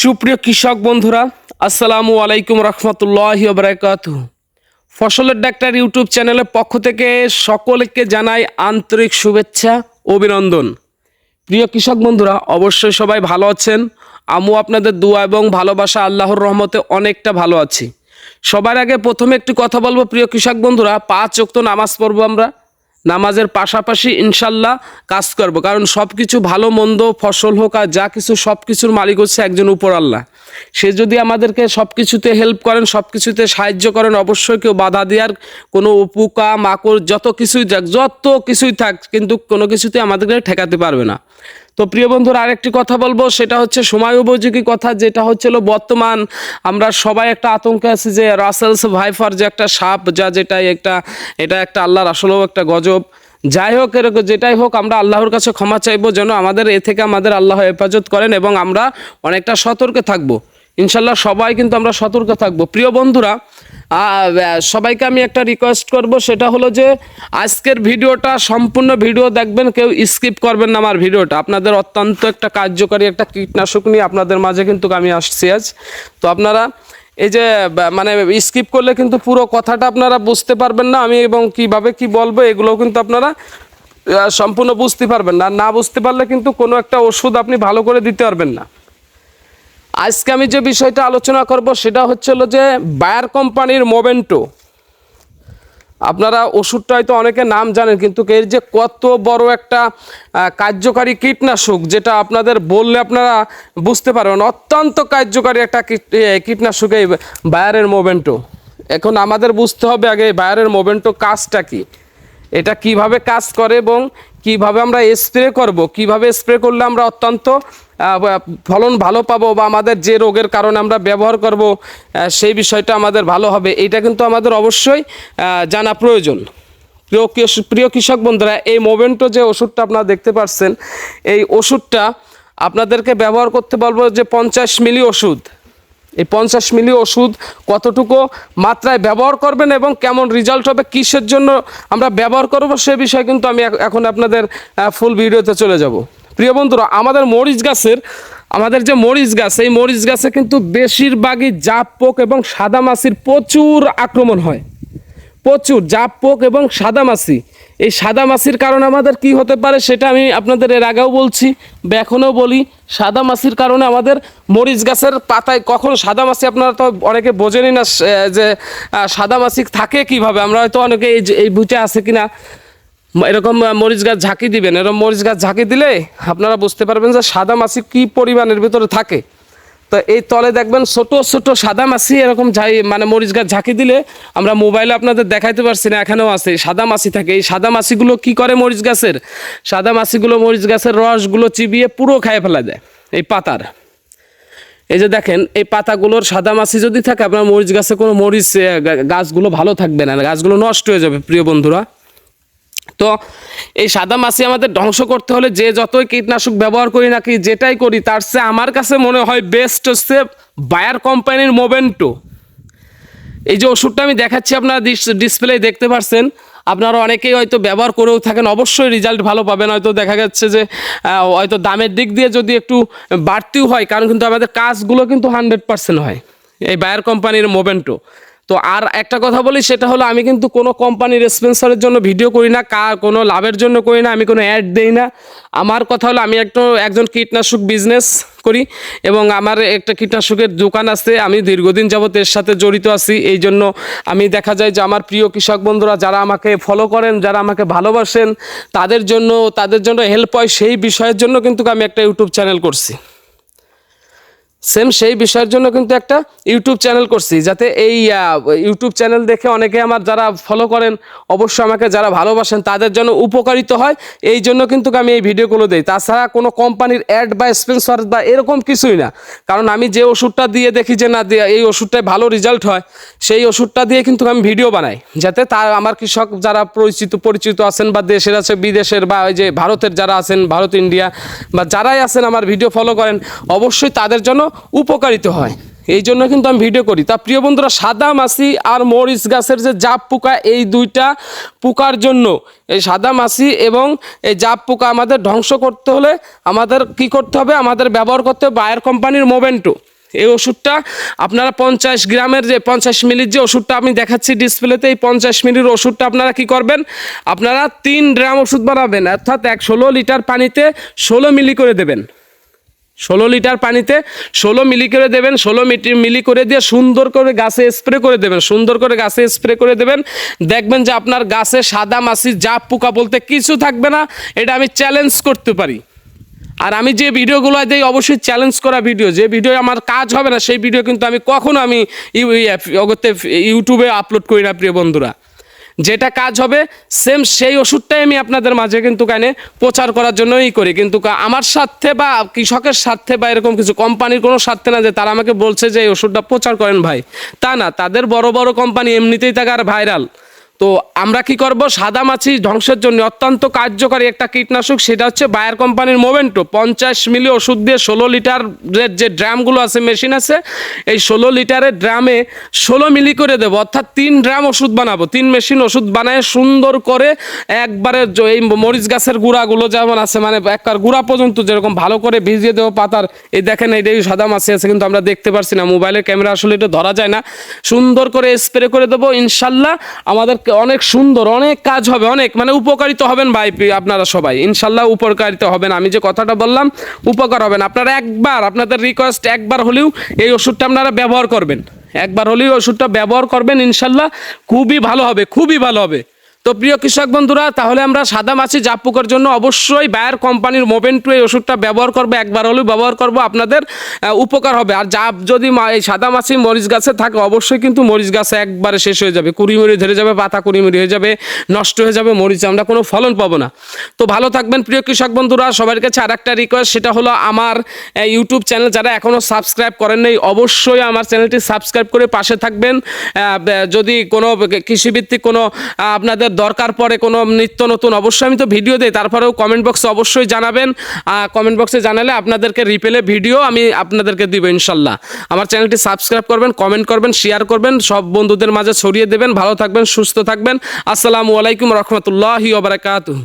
সুপ্রিয় কৃষক বন্ধুরা, আসসালামু আলাইকুম রহমতুল্লাহ বারাকাত ফসলের ডাক্তার ইউটিউব চ্যানেলের পক্ষ থেকে সকলকে জানাই আন্তরিক শুভেচ্ছা, অভিনন্দন। প্রিয় কৃষক বন্ধুরা, অবশ্যই সবাই ভালো আছেন। আমু আপনাদের দোয়া এবং ভালোবাসা আল্লাহর রহমতে অনেকটা ভালো আছি। সবার আগে প্রথমে একটু কথা বলব, প্রিয় কৃষক বন্ধুরা, পাঁচ ওক্ত নামাজ পড়ব আমরা। নামাজের পাশাপাশি ইনশাল্লাহ কাজ করব। কারণ সব কিছু ভালো, মন্দ, ফসল হোক আর যা কিছু সব কিছুর মালিক হচ্ছে একজন উপর আল্লাহ। সে যদি আমাদেরকে সব কিছুতে হেল্প করেন সব কিছুতে সাহায্য করেন, অবশ্যই কেউ বাধা দেওয়ার কোনো উপকা মাকড়, যত কিছুই থাক, যত কিছুই থাক, কিন্তু কোনো কিছুতে আমাদেরকে ঠেকাতে পারবে না। তো প্রিয় বন্ধুর, আরেকটি কথা বলব, সেটা হচ্ছে সময় উপযোগী কথা, যেটা হচ্ছিল বর্তমান আমরা সবাই একটা আতঙ্কে আছি যে রাসেলস ভাইফার যে একটা সাপ, যা যেটা একটা, এটা একটা আল্লাহর আসলেও একটা গজব। যাই হোক এরকম যেটাই হোক, আমরা আল্লাহর কাছে ক্ষমা চাইব, যেন আমাদের এ থেকে আমাদের আল্লাহ হেফাজত করেন এবং আমরা অনেকটা সতর্কে থাকব। ইনশাল্লাহ সবাই কিন্তু আমরা সতর্ক থাকব। প্রিয় বন্ধুরা সবাইকে আমি একটা রিকোয়েস্ট করব, সেটা হলো যে আজকের ভিডিওটা, সম্পূর্ণ ভিডিও দেখবেন, কেউ স্কিপ করবেন না আমার ভিডিওটা। আপনাদের অত্যন্ত একটা কার্যকারী একটা কীটনাশক নিয়ে আপনাদের মাঝে কিন্তু আমি আসছি আজ। তো আপনারা এই যে মানে স্কিপ করলে কিন্তু পুরো কথাটা আপনারা বুঝতে পারবেন না, আমি এবং কীভাবে কি বলব, এগুলোও কিন্তু আপনারা সম্পূর্ণ বুঝতে পারবেন না। না বুঝতে পারলে কিন্তু কোনো একটা ওষুধ আপনি ভালো করে দিতে পারবেন না। আজকে আমি যে বিষয়টা আলোচনা করব সেটা হচ্ছে হলো যে বায়ার কোম্পানির মোমেন্টো আপনারা ওষুধটা হয়তো অনেকে নাম জানেন, কিন্তু এর যে কত বড় একটা কার্যকারী কীটনাশক যেটা আপনাদের বললে আপনারা বুঝতে পারবেন, অত্যন্ত কার্যকারী একটা কীট- কীটনাশক এই বায়ারের মোমেন্টো এখন আমাদের বুঝতে হবে আগে বায়ারের মোমেন্টো কাজটা কি। এটা কীভাবে কাজ করে এবং কীভাবে আমরা স্প্রে করব, কীভাবে স্প্রে করলে আমরা অত্যন্ত ফলন ভালো পাবো বা আমাদের যে রোগের কারণে আমরা ব্যবহার করব সেই বিষয়টা আমাদের ভালো হবে এটা কিন্তু আমাদের অবশ্যই জানা প্রয়োজন। প্রিয় প্রিয় কৃষক বন্ধুরা, এই মোমেন্টো যে ওষুধটা আপনারা দেখতে পাচ্ছেন এই ওষুধটা আপনাদেরকে ব্যবহার করতে বলব যে পঞ্চাশ মিলি ওষুধ। এই পঞ্চাশ মিলি ওষুধ কতটুকু মাত্রায় ব্যবহার করবেন এবং কেমন রেজাল্ট হবে, কিসের জন্য আমরা ব্যবহার করব, সে বিষয়ে কিন্তু আমি এখন আপনাদের ফুল ভিডিওতে চলে যাব। প্রিয় বন্ধুরা, আমাদের মরিচ গাছের, আমাদের যে মরিচ গাছ, এই মরিচ গাছে কিন্তু বেশিরভাগই জাপ পোক এবং সাদা মাছির প্রচুর আক্রমণ হয়। প্রচুর জাপ পোক এবং সাদা মাছি এই সাদা মাছির কারণে আমাদের কি হতে পারে সেটা আমি আপনাদের এর আগেও বলছি বা এখনও বলি। সাদা মাছির কারণে আমাদের মরিচ গাছের পাতায় কখন সাদা মাছি আপনারা তো অনেকে বোঝেনই না যে সাদা মাছি থাকে কীভাবে? আমরা হয়তো অনেকে এই এই বুটে আছে কিনা। এরকম মরিচ গাছ ঝাঁকি দিবেন। এরকম মরিচ গাছ ঝাঁকি দিলে আপনারা বুঝতে পারবেন যে সাদা মাছি কি পরিমাণের ভিতরে থাকে। তো এই তলে দেখবেন ছোট ছোট সাদা মাছি এরকম ঝাই মানে মরিচ গাছ ঝাঁকি দিলে আমরা মোবাইলে আপনাদের দেখাইতে পারছি না, এখানেও আছে। সাদা মাছি থাকে। এই সাদা মাছিগুলো কি করে মরিচ গাছের? সাদা মাছিগুলো মরিচ গাছের রসগুলো চিবিয়ে পুরো খায় ফেলা দেয় এই পাতার। এই যে দেখেন, এই পাতাগুলোর সাদা মাছি যদি থাকে, আপনার মরিচ গাছে কোনো মরিচ গাছগুলো ভালো থাকবে না। গাছগুলো নষ্ট হয়ে যাবে, প্রিয় বন্ধুরা। তো এই সাদা মাছি আমাদের ধ্বংস করতে হলে যে যতই কীটনাশক ব্যবহার করি নাকি যেটাই করি, তার চেয়ে আমার কাছে মনে হয় বেস্ট হচ্ছে বায়ার কোম্পানির মোবেন্টো এই যে ওষুধটা আমি দেখাচ্ছি আপনারা ডিসপ্লে দেখতে পাচ্ছেন আপনারা অনেকেই হয়তো ব্যবহার করেও থাকেন, অবশ্যই রেজাল্ট ভালো পাবেন। হয়তো দেখা যাচ্ছে যে হয়তো দামের দিক দিয়ে যদি একটু বাড়তিও হয়, কারণ কিন্তু আমাদের কাজগুলো কিন্তু হান্ড্রেড পার্সেন্ট হয়। এই বায়ার কোম্পানির মোমেন্টো তো আর একটা কথা বলি, সেটা হলো আমি কিন্তু কোনো কোম্পানির স্পন্সরের জন্য ভিডিও করি না কা কোনো লাভের জন্য করি না, আমি কোনো অ্যাড দেই না। আমার কথা হলো, আমি একটা একজন কীটনাশক বিজনেস করি এবং আমার একটা কীটনাশকের দোকান আছে, আমি দীর্ঘদিন যাবত এর সাথে জড়িত আছি, এই জন্য আমি দেখা যায় যে আমার প্রিয় কৃষক বন্ধুরা যারা আমাকে ফলো করেন, যারা আমাকে ভালোবাসেন, তাদের জন্য তাদের জন্য হেল্প হয়, সেই বিষয়ের জন্য কিন্তু আমি একটা ইউটিউব চ্যানেল করছি। সেম সেই বিষয়ের জন্য কিন্তু একটা ইউটিউব চ্যানেল করছি, যাতে এই ইউটিউব চ্যানেল দেখে অনেকে আমার যারা ফলো করেন, অবশ্যই আমাকে যারা ভালোবাসেন, তাদের জন্য উপকারিত হয়। এই জন্য কিন্তু আমি এই ভিডিওগুলো দিই। তাছাড়া কোনো কোম্পানির অ্যাড বা স্পন্সর বা এরকম কিছুই না। কারণ আমি যে ওষুধটা দিয়ে দেখি যে না এই ওষুধটায় ভালো রেজাল্ট হয়, সেই ওষুধটা দিয়ে কিন্তু আমি ভিডিও বানাই। যাতে তার, আমার কৃষক যারা পরিচিত পরিচিত আছেন বা দেশের আছে, বিদেশের বা ওই যে ভারতের যারা আছেন, ভারত, ইন্ডিয়া, বা যারাই আছেন, আমার ভিডিও ফলো করেন, অবশ্যই তাদের জন্য উপকারিত হয়। এই জন্য কিন্তু আমি ভিডিও করি। তা প্রিয় বন্ধুরা, সাদা মাছি আর মরিচ গাছের যে জাপ পোকা, এই দুইটা পোকার জন্য এই সাদা মাছি এবং এই জাপ পোকা আমাদের ধ্বংস করতে হলে আমাদের কি করতে হবে? আমাদের ব্যবহার করতে হবে বায়ার কোম্পানির মোভেন্টো এই ওষুধটা আপনারা পঞ্চাশ গ্রামের যে পঞ্চাশ মিলির যে ওষুধটা আমি দেখাচ্ছি ডিসপ্লেতে এই পঞ্চাশ মিলির ওষুধটা আপনারা কি করবেন? আপনারা তিন গ্রাম ওষুধ বানাবেন। অর্থাৎ এক ষোলো লিটার পানিতে ষোলো মিলি করে দেবেন। ষোলো লিটার পানিতে ষোলো মিলি করে দেবেন, ষোলো মিটি মিলি করে দিয়ে সুন্দর করে গাছে স্প্রে করে দেবেন, সুন্দর করে গাছে স্প্রে করে দেবেন। দেখবেন যে আপনার গাছে সাদা মাছি জাপ পোকা বলতে কিছু থাকবে না, এটা আমি চ্যালেঞ্জ করতে পারি। আর আমি যে ভিডিওগুলো দিই, অবশ্যই চ্যালেঞ্জ করা ভিডিও যে ভিডিও আমার কাজ হবে না, সেই ভিডিও কিন্তু আমি কখনো আমি ইউ- ইয়ে- ইউটিউবে আপলোড করি না, প্রিয় বন্ধুরা। যেটা কাজ হবে সেম সেই ওষুধটাই আমি আপনাদের মাঝে কিন্তু কানে প্রচার করার জন্যই করি। কিন্তু আমার স্বার্থে বা কৃষকের স্বার্থে বা এরকম কিছু কোম্পানির কোনো স্বার্থে না যে তারা আমাকে বলছে যে এই ওষুধটা প্রচার করেন ভাই। তা না, তাদের বড় বড় কোম্পানি এমনিতেই থাকে আর ভাইরাল তো আমরা কি করব? সাদা মাছি ধ্বংসের জন্য অত্যন্ত কার্যকরী একটা কীটনাশক, সেটা হচ্ছে বায়ার কোম্পানির মোমেন্টো পঞ্চাশ মিলি ওষুধ দিয়ে ষোলো লিটারের যে ড্রামগুলো আছে, মেশিন আছে, এই ষোলো লিটারের ড্রামে ষোলো মিলি করে দেবো। অর্থাৎ তিন ড্রাম ওষুধ বানাবো। তিন মেশিন ওষুধ বানায় সুন্দর করে একবারে এই মরিচ গাছের গুঁড়াগুলো যেমন আছে মানে একবার গুঁড়া পর্যন্ত যেরকম ভালো করে ভিজিয়ে দেবো পাতার। এই দেখেন, এইটাই সাদা মাছি আছে, কিন্তু আমরা দেখতে পারছি না। মোবাইলের ক্যামেরা আসলে এটা ধরা যায় না। সুন্দর করে স্প্রে করে দেবো। ইনশাল্লাহ আমাদের অনেক সুন্দর, অনেক কাজ হবে, অনেক মানে উপকারিত হবেন ভাই আপনারা সবাই। ইনশাল্লাহ উপকারিত হবেন, আমি যে কথাটা বললাম, উপকার হবেন। আপনারা একবার, আপনাদের রিকোয়েস্ট একবার হলেও এই ওষুধটা আপনারা ব্যবহার করবেন। একবার হলেও ওষুধটা ব্যবহার করবেন, ইনশাল্লাহ খুবই ভালো হবে, খুবই ভালো হবে। তো প্রিয় কৃষক বন্ধুরা তাহলে আমরা সাদা মাছি জাপ পোকার জন্য অবশ্যই বায়ার কোম্পানির মোভেন্টু এই ওষুধটা ব্যবহার করব একবার হলেও ব্যবহার করব আপনাদের উপকার হবে। আর জাপ যদি এই সাদা মাছি মরিচ গাছে থাকে অবশ্যই কিন্তু মরিচ গাছে একবারে শেষ হয়ে যাবে। কুড়ি মুড়ি ধরে যাবে পাতা কুড়ি মুড়ি হয়ে যাবে নষ্ট হয়ে যাবে মরিচ আমরা কোনো ফলন পাবো না। তো ভালো থাকবেন প্রিয় কৃষক বন্ধুরা সবার কাছে আর একটা রিকোয়েস্ট সেটা হলো আমার ইউটিউব চ্যানেল যারা এখনও সাবস্ক্রাইব করেন নাই অবশ্যই আমার চ্যানেলটি সাবস্ক্রাইব করে পাশে থাকবেন। যদি কোনো কৃষিভিত্তিক কোনো আহ, আপনাদের দরকার পড়ে কোনো নিত্য নতুন, অবশ্যই আমি তো ভিডিও দিই, তারপরেও কমেন্ট বক্সে অবশ্যই জানাবেন। কমেন্ট বক্সে জানালে আপনাদেরকে রিপেলে ভিডিও আমি আপনাদেরকে দিব ইনশাল্লাহ। আমার চ্যানেলটি সাবস্ক্রাইব করবেন কমেন্ট করবেন শেয়ার করবেন, সব বন্ধুদের মাঝে ছড়িয়ে দেবেন। ভালো থাকবেন, সুস্থ থাকবেন। আসসালামু আলাইকুম রহমতুল্লাহি ওবরাকাতুহ